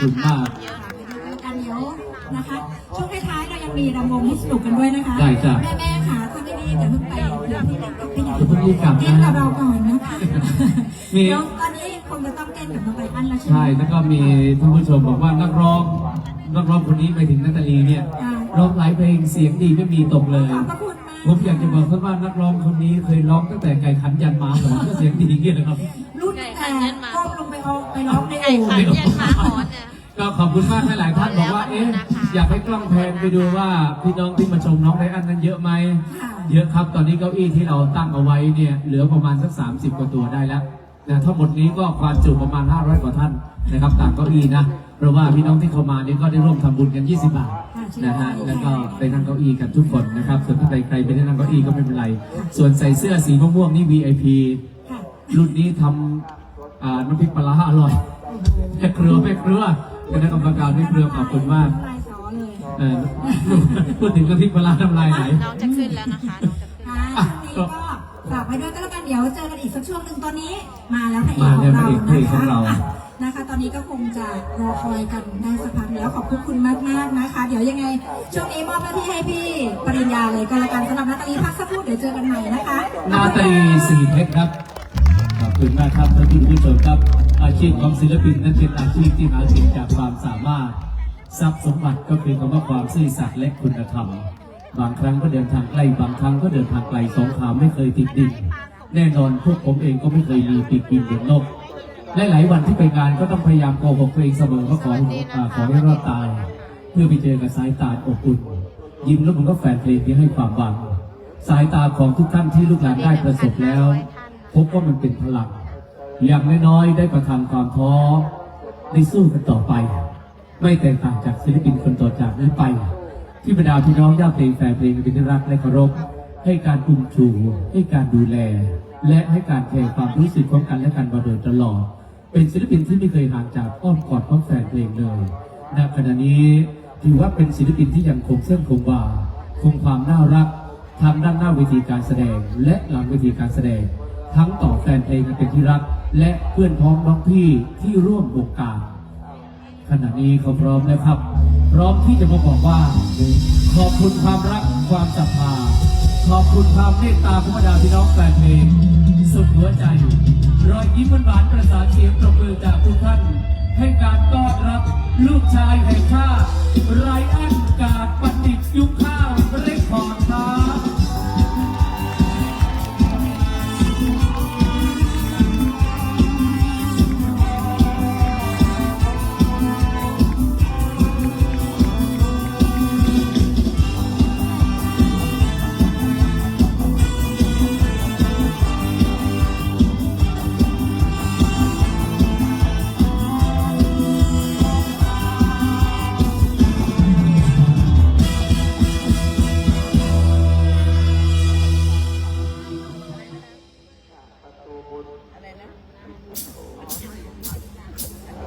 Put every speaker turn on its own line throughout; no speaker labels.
คุณมาก
ไปดูกันเดี๋ยวนะคะ ช่วงท้ายๆเรายังมีรำวงให้สนุกกันด้วยนะคะ
ได้จ้ะ
แม่ๆค่ะถ้าไม่รีบอย่าเพิ่งไปเดี๋ยวพี่นักกับพี่ใหญ่
อย่าเพิ่งรีบกลับนะ
เต้นกับเราก่อนนะคะ
มี
เดี๋ยวตอนนี้คงจะต้องเต้นกับน้องไบอันแล้วใช่ไหม
ใช่ แล้วก็มีท่านผู้ชมบอกว่านักร้อง นักร้องคนนี้ไปถึงนาตาลีเนี่ย
ค่ะ
ร้องหลายเพลงเสียงดีไม่มีตกเลย
ขอบพระคุณมาก
ผมอยากจะบอกท่านว่านักร้องคนนี้เคยร้องตั้งแต่ไก่ขันยันหมาหอนก็เสียงดีอย่างนี้นะครับ
รุ่นแต่ก้มลงไป เอาไปร้องใน
ไก่
โอ่ง
ขันยันหมาหอนเนี่ย
ก็ขอบคุณมากหลายๆท่านบอกว่า เอ๊ะ
ขอบคุณนะคะ
อยากให้กล้องแพนไปดูว่าพี่น้องที่มาชมน้องไดอันนั้นเยอะไหม
ค่ะ
เยอะครับ ตอนนี้เก้าอี้ที่เราตั้งเอาไว้เนี่ย เหลือประมาณสัก 30 กว่าตัวได้แล้วนะทั้งหมดนี้ก็ความจุประมาณ 500 กว่าท่านนะครับต่างเก้าอี้นะ เพราะว่าพี่น้องที่เข้ามานี่ก็ได้ร่วมทำบุญกัน 20 บาทนะฮะ แล้วก็ไปนั่งเก้าอี้กันทุกคนนะครับ ส่วนถ้าใครใครไม่ได้นั่งเก้าอี้ก็ไม่เป็นไร ส่วนใส่เสื้อสีม่วงๆนี่ VIP
ค่ะ
รุ่นนี้ทำ อ่าน้ำพริกปลาร้าอร่อยแม่เครือแม่เครือคณะกรรมการแม่เครือขอบคุณมาก
ลายสอเลย
เออพูดถึงน้ำพริกปลาร้าน้ำลายไหล
น้องจะขึ้นแล้วนะคะน้องจะขึ้น
ค่ะช่วงนี้ก็ฝากไว้ด้วยก็แล้วกันเดี๋ยวเจอกันอีกสักช่วงหนึ่งตอนนี้ มาแล้วพระเอก
มา
ข
แล้ว
องเรา
พระเอก
นะ
ของ
คะ
เรา
อะนะคะ ตอนนี้ก็คงจะรอคอยกันได้สักพักแล้วขอบคุณคุณมากมากๆนะคะ เดี๋ยวยังไงช่วงนี้มอบหน้าที่ให้พี่ปริญญาเลยก็แล้วกันสำหรับนาตาลีพักสักครู่เดี๋ยวเจอกันใหม่นะคะ
นาตาลีสีเพชรครับขอบ คุณมากครับท่านผู้ชมครับ อาชีพของศิลปินนั้นเป็นอาชีพที่หาสิ่งจากความสามารถ ทรัพย์สมบัติก็คือคำว่าความซื่อสัตย์และคุณธรรม บางครั้งก็เดินทางไกลบางครั้งก็เดินทางไกลสองขาไม่เคยติดดินแน่นอนพวกผมเองก็ไม่เคยมีปีกบินเดือนนกและหลายวันที่ไปงานก็ต้องพยายามโกหกตัวเองเสมอว่าขอให้อ่าขอให้รอดตาย เพื่อไปเจอกับสายตาอบอุ่นยิ้มแล้วมันก็แฟนเพลงที่ให้ความหวังสายตาของทุกท่านที่ลูกหลานได้ประสบแล้ว พบว่ามันเป็นพลัง อย่างน้อยๆได้ประทังความท้อได้สู้กันต่อไป ไม่แตกต่างจากศิลปินคนต่อจากนี้ไป ที่บรรดาพี่น้องญาติเพลงแฟนเพลงเป็นที่รักและเคารพให้การอุ้มชูให้การดูแล และให้การแคร์ความรู้สึกของกันและกันมาโดยตลอด เป็นศิลปินที่ไม่เคยห่างจากอ้อมกอดของแฟนเพลงเลยณขณะนี้ถือว่าเป็นศิลปินที่ยังคงเส้นคงวาคงความน่ารักทางด้านหน้าเวทีการแสดงและหลังเวทีการแสดง ทั้งต่อแฟนเพลงเป็นที่รัก และเพื่อนพ้องน้องพี่ที่ร่วมวงการขณะนี้เขาพร้อมแล้วครับ พร้อมที่จะมาบอกว่า ขอบคุณความรักความศรัทธาขอบคุณความเมตตาของบรรดาพี่น้องแฟนเพลงสุดหัวใจ รอยยิ้มหวานประสานเสียงปรบมือจากทุกท่าน ให้การต้อนรับลูกชายแห่งชาติไรอัน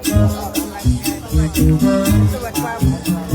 ตร
ว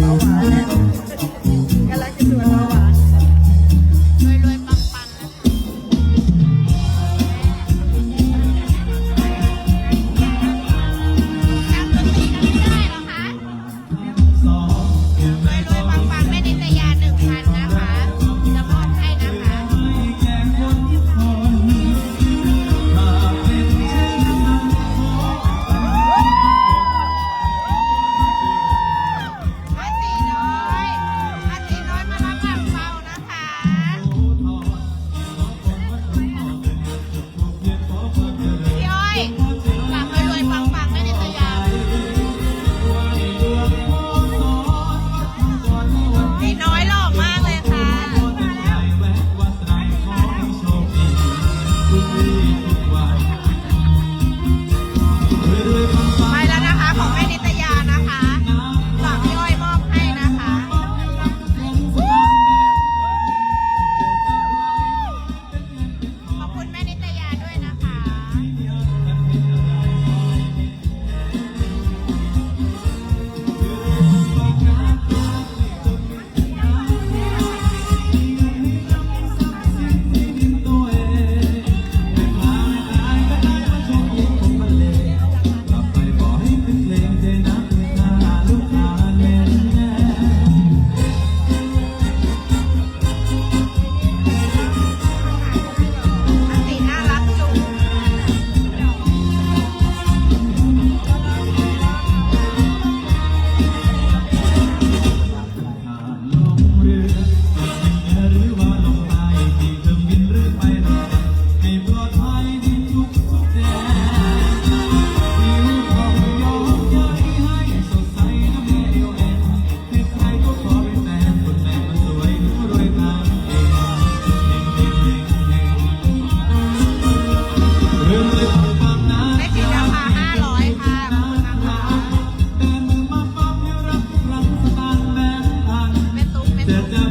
that